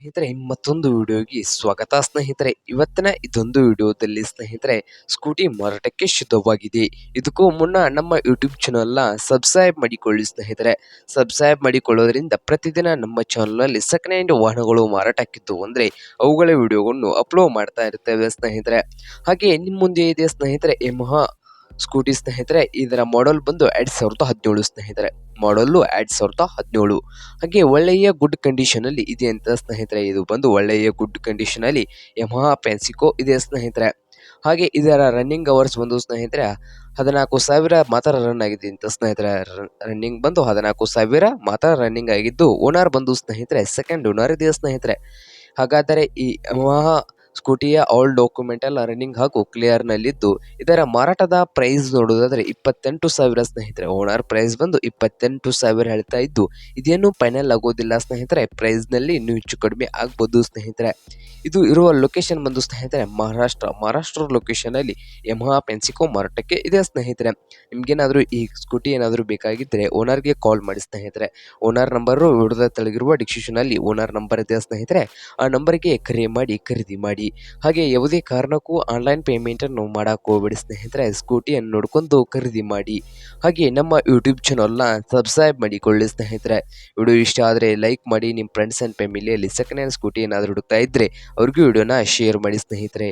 ಸ್ನೇಹಿತರೆ ಮತ್ತೊಂದು ವಿಡಿಯೋಗೆ ಸ್ವಾಗತ. ಸ್ನೇಹಿತರೆ, ಇವತ್ತಿನ ಇದೊಂದು ವಿಡಿಯೋದಲ್ಲಿ ಸ್ನೇಹಿತರೆ, ಸ್ಕೂಟಿ ಮಾರಾಟಕ್ಕೆ ಶುದ್ಧವಾಗಿದೆ ಇದಕ್ಕೂ ಮುನ್ನ ನಮ್ಮ ಯೂಟ್ಯೂಬ್ ಚಾನಲ್ನ ಸಬ್ಸ್ಕ್ರೈಬ್ ಮಾಡಿಕೊಳ್ಳಿ ಸ್ನೇಹಿತರೆ. ಸಬ್ಸ್ಕ್ರೈಬ್ ಮಾಡಿಕೊಳ್ಳೋದ್ರಿಂದ ಪ್ರತಿದಿನ ನಮ್ಮ ಚಾನಲ್ನಲ್ಲಿ ಸೆಕೆಂಡ್ ಹ್ಯಾಂಡ್ ವಾಹನಗಳು ಮಾರಾಟಕ್ಕಿದ್ದು ಅಂದರೆ ಅವುಗಳ ವಿಡಿಯೋವನ್ನು ಅಪ್ಲೋಡ್ ಮಾಡ್ತಾ ಇರ್ತೇವೆ ಸ್ನೇಹಿತರೆ. ಹಾಗೆ ನಿಮ್ಮ ಮುಂದೆ ಇದೆ ಸ್ನೇಹಿತರೆ ಯಮಹ ಸ್ಕೂಟಿ ಸ್ನೇಹಿತರೆ, ಇದರ ಮಾಡೆಲ್ ಬಂದು ಎರಡ್ ಸಾವಿರದ ಹದಿನೇಳು ಸ್ನೇಹಿತರೆ. ಮಾಡಲ್ಲು ಎರಡ್ ಸಾವಿರದ ಹದಿನೇಳು. ಹಾಗೆ ಒಳ್ಳೆಯ ಗುಡ್ ಕಂಡೀಷನ್ ಅಲ್ಲಿ ಇದೆ ಅಂತ ಸ್ನೇಹಿತರೆ, ಇದು ಬಂದು ಒಳ್ಳೆಯ ಗುಡ್ ಕಂಡೀಷನ್ ಅಲ್ಲಿ ಯಮಹಾ ಪೆನ್ಸಿಕೋ ಇದೆ ಸ್ನೇಹಿತರೆ. ಹಾಗೆ ಇದರ ರನ್ನಿಂಗ್ ಅವರ್ಸ್ ಬಂದು ಸ್ನೇಹಿತರೆ, ಹದಿನಾಲ್ಕು ಸಾವಿರ ಮಾತ್ರ ರನ್ ಆಗಿದೆ ಅಂತ ಸ್ನೇಹಿತರೆ. ರನ್ನಿಂಗ್ ಬಂದು ಹದಿನಾಲ್ಕು ಸಾವಿರ ಮಾತ್ರ ರನ್ನಿಂಗ್ ಆಗಿದ್ದು ಓನರ್ ಬಂದು ಸ್ನೇಹಿತರೆ ಸೆಕೆಂಡ್ ಓನರ್ ಇದೆ ಸ್ನೇಹಿತರೆ. ಹಾಗಾದರೆ ಈ ಯಮಹಾ ಸ್ಕೂಟಿಯ ಆಲ್ ಡಾಕ್ಯುಮೆಂಟ್ ಎಲ್ಲ ರನ್ನಿಂಗ್ ಹಾಗೂ ಕ್ಲಿಯರ್ ನಲ್ಲಿದ್ದು. ಇದರ ಮಾರಾಟದ ಪ್ರೈಸ್ ನೋಡುವುದಾದ್ರೆ ಇಪ್ಪತ್ತೆಂಟು ಸಾವಿರ ಸ್ನೇಹಿತರೆ. ಓನರ್ ಪ್ರೈಸ್ ಬಂದು ಇಪ್ಪತ್ತೆಂಟು ಸಾವಿರ ಹೇಳ್ತಾ ಇದ್ದು, ಇದೇನು ಫೈನಲ್ ಆಗೋದಿಲ್ಲ ಸ್ನೇಹಿತರೆ. ಪ್ರೈಸ್ನಲ್ಲಿ ಇನ್ನೂ ಹೆಚ್ಚು ಕಡಿಮೆ ಆಗ್ಬೋದು ಸ್ನೇಹಿತರೆ. ಇದು ಇರುವ ಲೊಕೇಶನ್ ಬಂದು ಸ್ನೇಹಿತರೆ, ಮಹಾರಾಷ್ಟ್ರ. ಮಹಾರಾಷ್ಟ್ರ ಲೊಕೇಶನ್ ಅಲ್ಲಿ ಯಮಹಾ ಪೆನ್ಸಿಕೋ ಮಾರಾಟಕ್ಕೆ ಇದೆ ಸ್ನೇಹಿತರೆ. ನಿಮ್ಗೇನಾದ್ರೂ ಈ ಸ್ಕೂಟಿ ಏನಾದರೂ ಬೇಕಾಗಿದ್ದರೆ ಓನರ್ಗೆ ಕಾಲ್ ಮಾಡಿ ಸ್ನೇಹಿತರೆ. ಓನರ್ ನಂಬರು ವಿಡಿಯೋದ ತೆಳಗಿರುವ ಡಿಸ್ಕ್ರಿಪ್ಷನ್ ಅಲ್ಲಿ ಓನರ್ ನಂಬರ್ ಇದೆ ಸ್ನೇಹಿತರೆ. ಆ ನಂಬರ್ಗೆ ಕರೆ ಮಾಡಿ, ಖರೀದಿ ಮಾಡಿ. ಹಾಗೆ ಯಾವುದೇ ಕಾರಣಕ್ಕೂ ಆನ್ಲೈನ್ ಪೇಮೆಂಟನ್ನು ಮಾಡಕ್ಕೆ ಹೋಗ್ಬಿಡಿ ಸ್ನೇಹಿತರೆ ಸ್ಕೂಟಿಯನ್ನು ನೋಡ್ಕೊಂಡು ಖರೀದಿ ಮಾಡಿ. ಹಾಗೆ ನಮ್ಮ ಯೂಟ್ಯೂಬ್ ಚಾನಲ್ನ ಸಬ್ಸ್ಕ್ರೈಬ್ ಮಾಡಿಕೊಳ್ಳಿ ಸ್ನೇಹಿತರೆ. ವಿಡಿಯೋ ಇಷ್ಟ ಆದರೆ ಲೈಕ್ ಮಾಡಿ ನಿಮ್ಮ ಫ್ರೆಂಡ್ಸ್ ಆ್ಯಂಡ್ ಫ್ಯಾಮಿಲಿಯಲ್ಲಿ ಸೆಕೆಂಡ್ ಹ್ಯಾಂಡ್ ಸ್ಕೂಟಿ ಏನಾದರೂ ಹುಡುಕ್ತಾ ಇದ್ದರೆ ಅವ್ರಿಗೂ ವಿಡಿಯೋನ ಶೇರ್ ಮಾಡಿ ಸ್ನೇಹಿತರೆ.